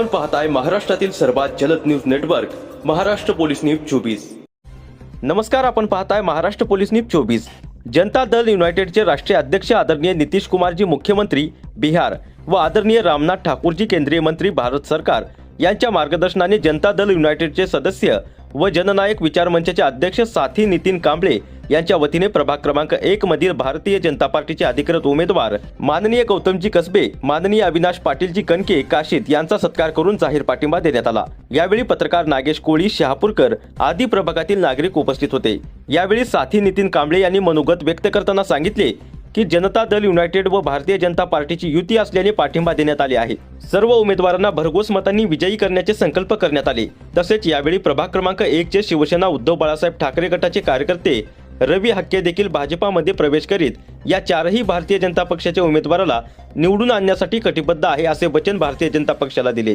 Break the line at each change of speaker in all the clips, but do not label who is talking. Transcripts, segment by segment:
आपण पाहताय महाराष्ट्रातील सर्वात जलद news network Maharashtra police news चोवीस. नमस्कार आपण पाहताय महाराष्ट्र पोलीस न्यूज चोवीस. जनता दल युनायटेडचे राष्ट्रीय अध्यक्ष आदरणीय नितीश कुमारजी मुख्यमंत्री बिहार व आदरणीय रामनाथ ठाकूरजी केंद्रीय मंत्री भारत सरकार यांच्या मार्गदर्शनाने जनता दल युनायटेडचे सदस्य व जननायक विचार मंचाचे अध्यक्ष साथी नितीन कांबळे यांच्या वतीने प्रभाग क्रमांक एक मधील भारतीय जनता पार्टीचे अधिकृत उमेदवार माननीय गौतमजी कसबे माननीय अविनाश पाटीलजी कणके काशीत यांचा सत्कार करून जाहीर पाठिंबा देण्यात आला. यावेळी पत्रकार नागेश कोळी शहापूरकर आदी प्रभागातील नागरिक उपस्थित होते. यावेळी साथी नितीन कांबळे यांनी मनोगत व्यक्त करताना सांगितले की जनता दल युनायटेड व भारतीय जनता पार्टीची युती असल्याने पाठिंबा देण्यात आले आहे. सर्व उमेदवारांना भरघोस मतांनी विजयी करण्याचे संकल्प करण्यात आले. तसेच यावेळी प्रभाग क्रमांक एक चे शिवसेना उद्धव बाळासाहेब ठाकरे गटाचे कार्यकर्ते रवी हक्के देखील भाजपामध्ये प्रवेश करीत या चारही भारतीय जनता पक्षाच्या उमेदवाराला निवडून आणण्यासाठी कटिबद्ध आहे असे वचन भारतीय जनता पक्षाला दिले.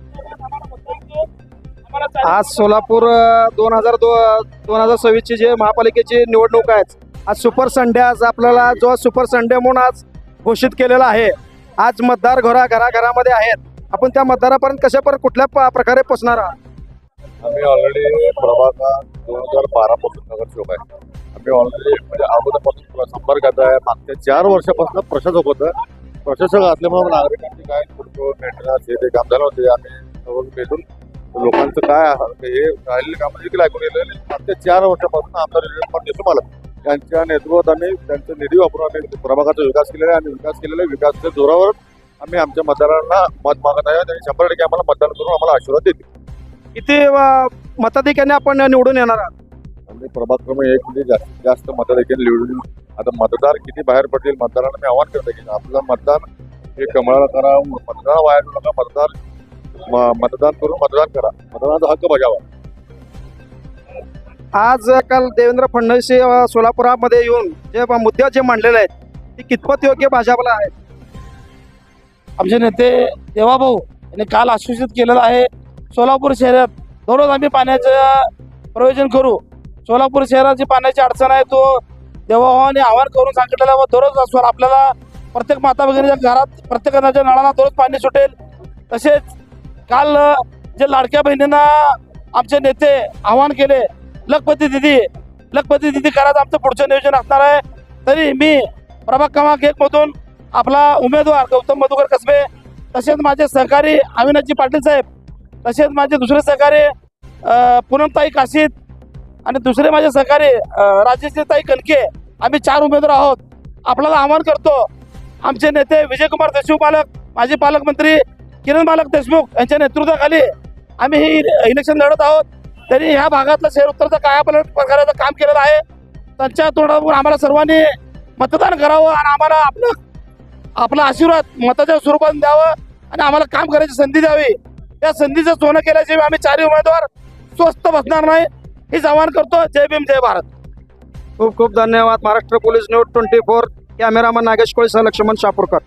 आज सोलापूर दोन हजार दो दोन हजार सव्वीसची जे महापालिकेची निवडणूक आहे आज सुपर संडे आज आपल्याला जो सुपर संडे म्हणून आज घोषित केलेला आहे आज मतदार घरा घराघरामध्ये आहेत. आपण त्या मतदारापर्यंत कशा पर कुठल्या प- प्रकारे पोचणार आहात?
आम्ही ऑलरेडी प्रभाग दोन हजार बारा पासून नगरसेवक आहे. आम्ही ऑलरेडी म्हणजे अगोदरपासून संपर्कात आहे. मागच्या चार वर्षापासून प्रशासक होतं. प्रशासक असल्यामुळे नागरिकांची काय मेंटेनन्स हे ते काम झालं होते आम्ही भेटून लोकांचं काय आहे, हे राहिलेले काम देखील ऐकून गेलेले मागच्या चार वर्षापासून आमदार देशमुख मला त्यांच्या नेतृत्वात आम्ही त्यांचा निधी वापरून आम्ही प्रभागाचा विकास केलेला आहे. आणि विकास केलेला आहे विकासाच्या जोरावर आम्ही आमच्या मतदारांना मत मागत आहे. आणि शंभर टक्के आम्हाला मतदान करून आम्हाला आशीर्वाद देतील.
किती अ, मताधिक्याने आपण निवडून येणार आहात.
आम्ही प्रभाग क्रमांक एक मध्ये जास्तीत जास्त मतं देखील निवडून. आता मतदार किती बाहेर पडतील मतदारांना मी आवाहन करतो की आपलं मतदान हे कमळाला करा मतदान वाया नका मतदार मतदान करून मतदान करा. मतदानाचा हक्क बजावा.
आज काल देवेंद्र फडणवीस सोलापुरामध्ये येऊन जे मुद्दे जे मांडलेले आहेत ते कितपत योग्य भाजपला आहेत?
आमचे नेते देवाभाऊ यांनी काल आश्वासित केलेलं आहे सोलापूर शहरात दररोज आम्ही पाण्याचं प्रयोजन करू. सोलापूर शहरात जी पाण्याची अडचण आहे तो देवाभावाने आवाहन करून सांगितलेलं व दररोज असवर आपल्याला प्रत्येक माता भगिनीच्या घरात प्रत्येक घराच्या नळाला दररोज पाणी सुटेल. तसेच काल जे लाडक्या बहिणींना आमचे नेते आवाहन केले लखपती दिदी लखपती दिदी करायचं आमचं पुढचं नियोजन असणार आहे. तरी मी प्रभाग क्रमांक एक मधून आपला उमेदवार गौतम मधुकर कसबे तसेच माझे सहकारी अविनाजी पाटील साहेब तसेच माझे दुसरे सहकारी पूनमताई काशीद आणि दुसरे माझे सहकारी राजेशताई कनके आम्ही चार उमेदवार आहोत. आपल्याला आवाहन करतो आमचे नेते विजयकुमार देशमुख पालक माजी पालकमंत्री किरण बालक देशमुख यांच्या नेतृत्वाखाली आम्ही ही इलेक्शन लढत आहोत. त्यांनी ह्या भागातलं शहर उत्तरचं कायापलट करायचं काम केलेलं आहे. त्यांच्या तोंडावरून आम्हाला सर्वांनी मतदान करावं आणि आम्हाला आपलं आपला आशीर्वाद मताच्या स्वरूपात द्यावं आणि आम्हाला काम करायची संधी द्यावी. या संधीचं सोनं केल्याशिवाय आम्ही चारही उमेदवार स्वस्त बसणार नाही. हे आव्हान करतो. जय भीम जय भारत.
खूप खूप धन्यवाद. Maharashtra police news twenty four. Cameraman Nagesh Koli सह लक्ष्मण शापूरकर.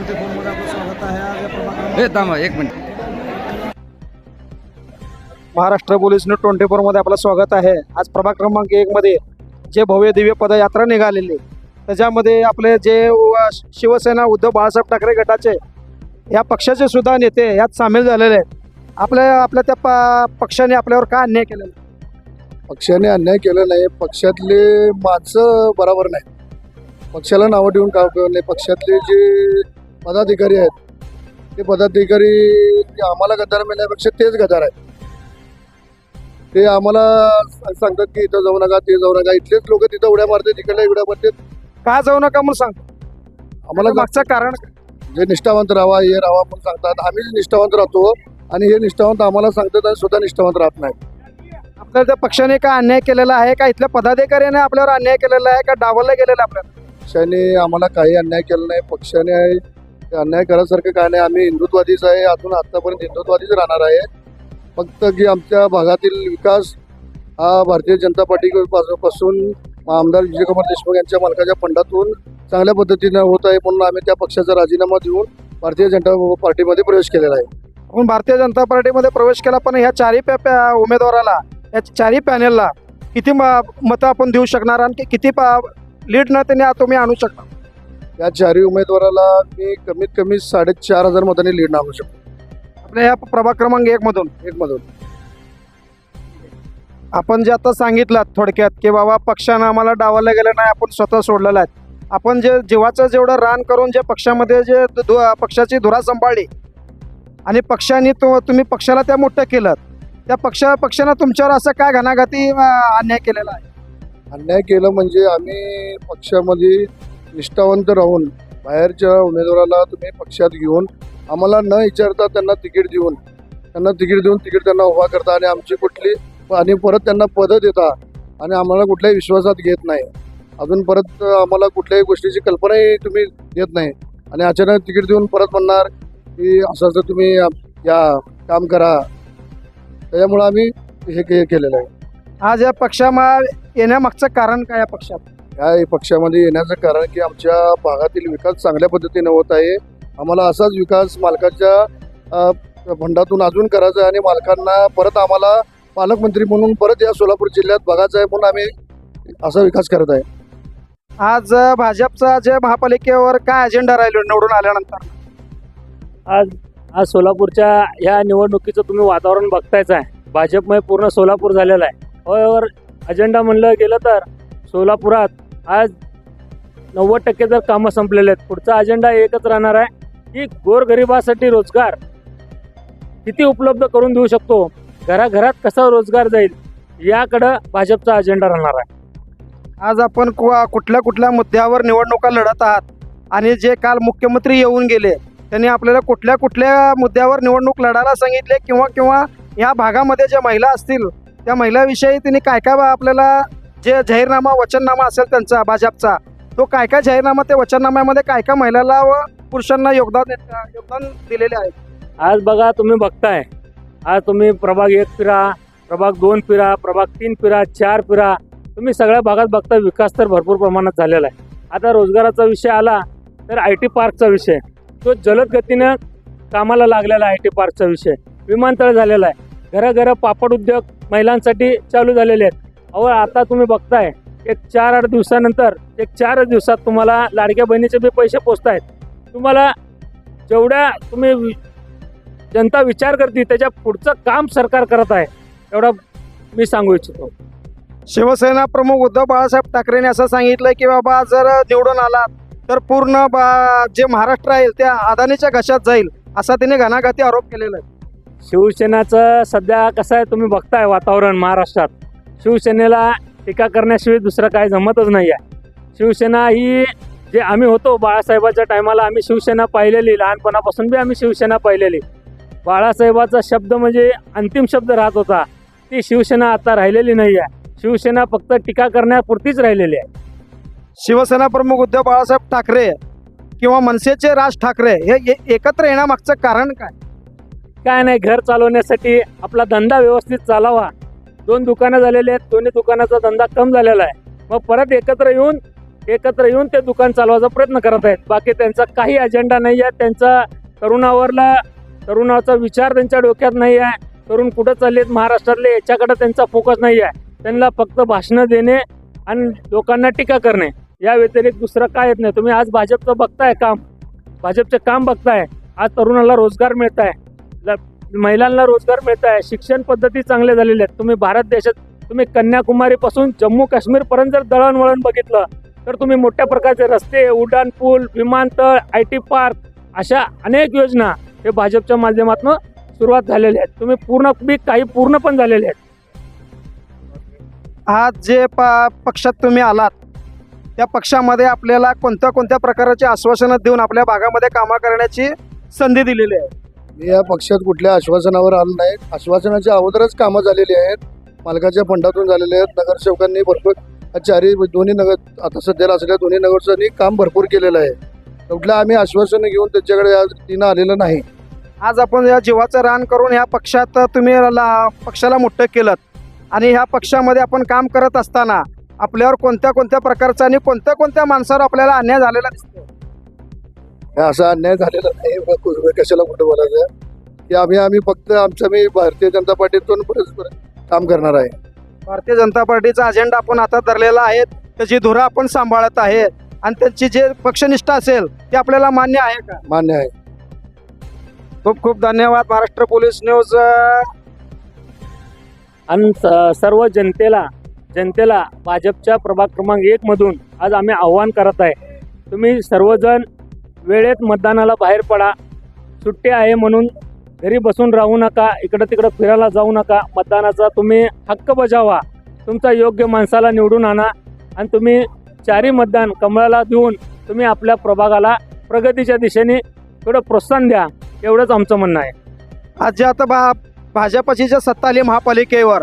फोरमध्ये आपलं स्वागत आहे. आज या
हे थांबा एक minute.
Maharashtra police news twenty फोरमध्ये आपलं स्वागत आहे. आज प्रभाग क्रमांक एकमध्ये जे भव्य दिव्य पदयात्रा निघालेली त्याच्यामध्ये आपले जे व- शिवसेना उद्धव बाळासाहेब ठाकरे गटाचे या पक्षाचे सुद्धा नेते यात सामील झालेले आहेत. आपल्या आपल्या त्या प पक्षाने आपल्यावर काय अन्याय केलेला
पक्षाने अन्याय केला नाही. पक्षातले माणसं बरोबर नाही पक्षाला नावं ठेवून काय उपयोग नाही? पक्षातले जे पदाधिकारी आहेत. ते पदाधिकारी जे आम्हाला गद्दार मिळण्यापेक्षा तेच गद्दार आहेत. ते आम्हाला सांगतात की इथं जाऊ नका ते जाऊ नका. इथलेच लोक तिथं उड्या मारतात तिकडल्या उड्या मारतात.
का जाऊ नका म्हणून सांग?
आम्हाला
मागचं कारण?
जे निष्ठावंत राहा हे राहा म्हणून सांगतात. आम्ही निष्ठावंत राहतो आणि हे निष्ठावंत आम्हाला सांगतात आणि सुद्धा निष्ठावंत राहत नाही
आपल्याला त्या पक्षाने काय अन्याय केलेला आहे? का इथल्या पदाधिकाऱ्याने आपल्यावर अन्याय केलेला आहे? का डावलला गेलेला आपल्याला
पक्षाने आम्हाला काही अन्याय केला नाही. पक्षाने अन्याय करायसारखं काय नाही. आम्ही हिंदुत्वादीच आहे. अजून आत्तापर्यंत हिंदुत्वादीच राहणार आहे. फक्त की आमच्या भागातील विकास हा भारतीय जनता पार्टी पासून आमदार विजयकुमार देशमुख यांच्या मालकाच्या फंडातून चांगल्या पद्धतीनं होत आहे म्हणून आम्ही त्या पक्षाचा राजीनामा देऊन भारतीय जनता पार्टीमध्ये प्रवेश केलेला आहे.
आपण भारतीय जनता पार्टीमध्ये प्रवेश केला पण ह्या चारही पॅ- पॅ- उमेदवाराला या चारही पॅनेलला किती म- मतं आपण देऊ शकणार आणि किती लीड न त्यांनी तुम्ही आणू शकता?
या चारही उमेदवाराला मी कमीत कमी साडेचार हजार मतांनी लीड आणू शकतो.
आपल्या ह्या प्रभाग क्रमांक एक मधून
एक मधून.
आपण जे आता सांगितलं थोडक्यात की बाबा पक्षानं आम्हाला डावायला गेलं नाही आपण स्वतः सोडलेलं आहे. आपण जे जीवाचं जेवढं रान करून जे पक्षामध्ये जे पक्षाची धुरा सांभाळली आणि पक्षाने तो तुम्ही पक्षाला त्या मोठं केलं त्या पक्षा पक्षानं तुमच्यावर असं काय घणाघाती अन्याय केलेला आहे?
अन्याय केलं म्हणजे आम्ही पक्षामध्ये निष्ठावंत राहून बाहेरच्या उमेदवाराला तुम्ही पक्षात घेऊन आम्हाला न विचारता त्यांना तिकीट देऊन त्यांना तिकीट देऊन तिकीट त्यांना उभा करता आणि आमची कुठली आणि परत त्यांना पदं देता आणि आम्हाला कुठल्याही विश्वासात घेत नाही. अजून परत आम्हाला कुठल्याही गोष्टीची कल्पनाही तुम्ही देत नाही आणि अचानक तिकीट देऊन परत म्हणणार की असं असं तुम्ही या काम करा. त्याच्यामुळं आम्ही हे केलेलं आहे.
आज या पक्षामा येण्यामागचं कारण काय या पक्षात?
या पक्षामध्ये येण्याचं कारण की आमच्या भागातील विकास चांगल्या पद्धतीने होत आहे. आम्हाला असाच विकास मालकाच्या फंडातून अजून करायचा आहे आणि मालकांना परत आम्हाला पालकमंत्री म्हणून परत या सोलापूर जिल्ह्यात बघायचं आहे म्हणून आम्ही असा विकास करत आहे.
आज भाजपचा जे महापालिकेवर काय अजेंडा राहिलो निवडून आल्यानंतर?
आज आज सोलापूरच्या ह्या निवडणुकीचं तुम्ही वातावरण बघतायच आहे. भाजपमय पूर्ण सोलापूर झालेलं आहे. और अजेंडा म्हणलं गेलं तर सोलापुरात आज नव्वद टक्के जर कामं संपलेले आहेत पुढचा अजेंडा एकच राहणार आहे की गोरगरिबासाठी रोजगार किती उपलब्ध करून देऊ शकतो? घराघरात कसा रोजगार जाईल? याकडं भाजपचा अजेंडा राहणार आहे.
आज आपण कु- कुठल्या कुठल्या मुद्द्यावर निवडणुका लढत आहात आणि जे काल मुख्यमंत्री येऊन गेले त्यांनी आपल्याला कुठल्या कुठल्या मुद्द्यावर निवडणूक लढायला सांगितले किंवा किंवा या भागामध्ये ज्या महिला असतील त्या महिलाविषयी त्यांनी काय काय आपल्याला जे जाहीरनामा वचननामा असेल त्यांचा भाजपचा तो काय काय जाहीरनामा त्या वचननाम्यामध्ये काय काय महिलाला व पुरुषांना योगदान योगदान दिलेले आहे
आज बघा तुम्ही बघताय. आज तुम्ही प्रभाग एक फिरा प्रभाग दोन फिरा प्रभाग तीन फिरा चार फिरा. तुम्ही सगळ्या भागात बघता विकास तर भरपूर प्रमाणात झालेला आहे. आता रोजगाराचा विषय आला तर आय टी पार्कचा विषय. तो जलद गतीनं कामाला लागलेला आय टी पार्कचा विषय. विमानतळ झालेला आहे. घराघरं पापड उद्योग महिलांसाठी चालू झालेले आहेत. अहो आता तुम्ही बघताय एक चार आठ दिवसानंतर एक चारच दिवसात तुम्हाला लाडक्या बहिणीचे बी पैसे पोचत आहेत तुम्हाला जेवढ्या तुम्ही जनता विचार करते त्याच्या पुढचं काम सरकार करत आहे एवढं मी सांगू इच्छितो.
शिवसेना प्रमुख उद्धव बाळासाहेब ठाकरेंनी असं सांगितलं की बाबा जर निवडून आला तर पूर्ण बा- जे महाराष्ट्र आहे ते अदानीच्या घशात जाईल असा त्यांनी घणाघाती आरोप केलेला आहे.
शिवसेनाचं सध्या कसं आहे तुम्ही बघताय वातावरण महाराष्ट्रात. शिवसेनेला टीका करण्याशिवाय दुसरं काय जमतच नाही आहे शिवसेना ही जे आम्ही होतो बाळासाहेबाच्या टायमाला आम्ही शिवसेना पाहिलेली लहानपणापासून बी आम्ही शिवसेना पाहिलेली. बाळासाहेबाचा शब्द म्हणजे अंतिम शब्द राहत होता. ती शिवसेना आता राहिलेली नाही आहे शिवसेना फक्त टीका करण्यापुरतीच राहिलेली आहे.
शिवसेना प्रमुख उद्धव बाळासाहेब ठाकरे किंवा मनसेचे राज ठाकरे हे ए- एकत्र येण्यामागचं कारण काय?
काय नाही घर चालवण्यासाठी आपला धंदा व्यवस्थित चालावा. दोन दुकानं झालेली आहेत दोन्ही दुकानाचा धंदा कम झालेला आहे. मग परत एकत्र येऊन एकत्र येऊन ते दुकान चालवायचा प्रयत्न करत आहेत. बाकी त्यांचा काही अजेंडा नाही आहे त्यांचा तरुणावरला तरुणाचा विचार त्यांच्या डोक्यात नाही आहे तरुण कुठं चाललेत महाराष्ट्रातले याच्याकडे त्यांचा फोकस नाही आहे त्यांना फक्त भाषणं देणे आणि लोकांना टीका करणे. या व्यतिरिक्त दुसरं काय येत नाही. तुम्ही आज भाजपचं बघताय काम. भाजपचे काम बघताय. आज तरुणाला रोजगार मिळत आहे महिलांना रोजगार मिळत आहे. शिक्षण पद्धती चांगल्या झालेल्या आहेत. तुम्ही भारत देशात तुम्ही कन्याकुमारीपासून जम्मू काश्मीरपर्यंत जर दळणवळण बघितलं तर तुम्ही मोठ्या प्रकारचे रस्ते उड्डाण पूल विमानतळ आय टी पार्क अशा अनेक योजना हे भाजपच्या माध्यमातून सुरुवात झालेल्या आहेत. तुम्ही पूर्ण बी काही पूर्ण पण झालेले आहेत.
आज जे प पक्षात तुम्ही आलात त्या पक्षामध्ये आपल्याला कोणत्या कोणत्या प्रकाराची आश्वासनं देऊन आपल्या भागामध्ये कामं करण्याची संधी दिलेली आहे?
मी या पक्षात कुठल्या आश्वासनावर आलो नाही. आश्वासनाच्या अगोदरच कामं झालेली आहेत. मालकाच्या फंडातून झालेले आहेत. नगरसेवकांनी भरपूर चारही दोन्ही नगर आता सध्याला असलेल्या दोन्ही नगरसेवकांनी काम भरपूर केलेलं आहे. कुठलं आम्ही आश्वासनं घेऊन त्याच्याकडे या तिनं आलेलं नाही.
आज आपण या जीवाचं रान करून ह्या पक्षात तुम्ही ला पक्षाला मोठं केलं. आणि ह्या पक्षामध्ये आपण काम करत असताना आपल्यावर कोणत्या कोणत्या प्रकारचा आणि कोणत्या कोणत्या माणसावर आपल्याला अन्याय झालेला दिसतो
असा अन्याय झालेला नाही. व कुठं- कशाला कुठं बोलायचं? की आम्ही आम्ही फक्त आमचं मी भारतीय जनता पार्टीतून परस्पर काम करणार आहे.
भारतीय जनता पार्टीचा अजेंडा आपण आता धरलेला आहे. त्याची धुरा आपण सांभाळत आहे. आणि त्यांची जे पक्षनिष्ठा असेल ते आपल्याला मान्य आहे का?
मान्य आहे.
खूप खूप धन्यवाद. महाराष्ट्र पोलीस न्यूज अं,
आणि स- सर्व जनतेला जनतेला भाजपच्या प्रभाग क्रमांक एक मधून आज आम्ही आव्हान करत आहे. तुम्ही सर्वजण वेळेत मतदानाला बाहेर पडा. सुट्टी आहे म्हणून घरी बसून राहू नका इकडं तिकडं फिरायला जाऊ नका. मतदानाचा तुम्ही हक्क बजावा. तुमचा योग्य माणसाला निवडून आणा आणि तुम्ही चारी मतदान कमळाला देऊन तुम्ही आपल्या प्रभागाला प्रगतीच्या दिशेने थोडं प्रोत्साहन द्या. एवढंच आमचं म्हणणं आहे.
आज जे आता बा भाजपची जे सत्ता आली महापालिकेवर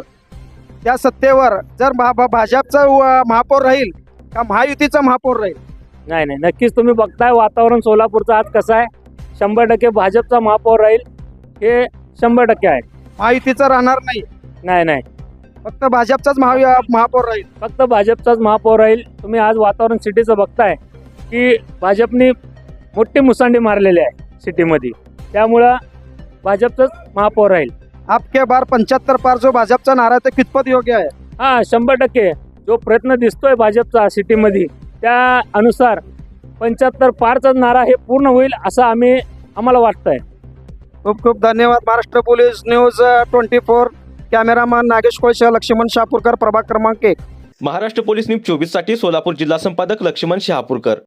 त्या सत्तेवर जर भा भा- भाजपचा महापौर राहील का महायुतीचा महापौर राहील?
नाही नाही. नक्कीच तुम्ही बघताय वातावरण सोलापूरचं आज कसं आहे. शंभर टक्के भाजपचा महापौर राहील. हे शंभर टक्के आहे.
महायुतीचा राहणार नाही.
नाही नाही.
फक्त भाजपचाच महा महापौर राहील.
फक्त भाजपचाच महापौर राहील. तुम्ही आज वातावरण सिटीचं बघताय की भाजपनी मोठी मुसांडी मारलेली आहे सिटीमध्ये. त्यामुळं भाजपचंच महापौर राहील.
आपके बार पंच्याहत्तर पार जो भाजपचा नारा आहे तो कितपत योग्य आहे?
हां शंभर टक्के. जो प्रयत्न दिसतोय भाजपचा सिटीमध्ये त्या अनुसार पंच्याहत्तर पारचा नारा हे पूर्ण होईल असं आम्ही आम्हाला वाटतंय.
खूप खूप धन्यवाद. Maharashtra police news twenty four. Cameraman Nagesh कोळशा Laxman Shapurkar प्रभाग क्रमांक एक.
महाराष्ट्र पोलीस न्यूज चोवीससाठी सोलापूर जिल्हा संपादक लक्ष्मण शहापूरकर.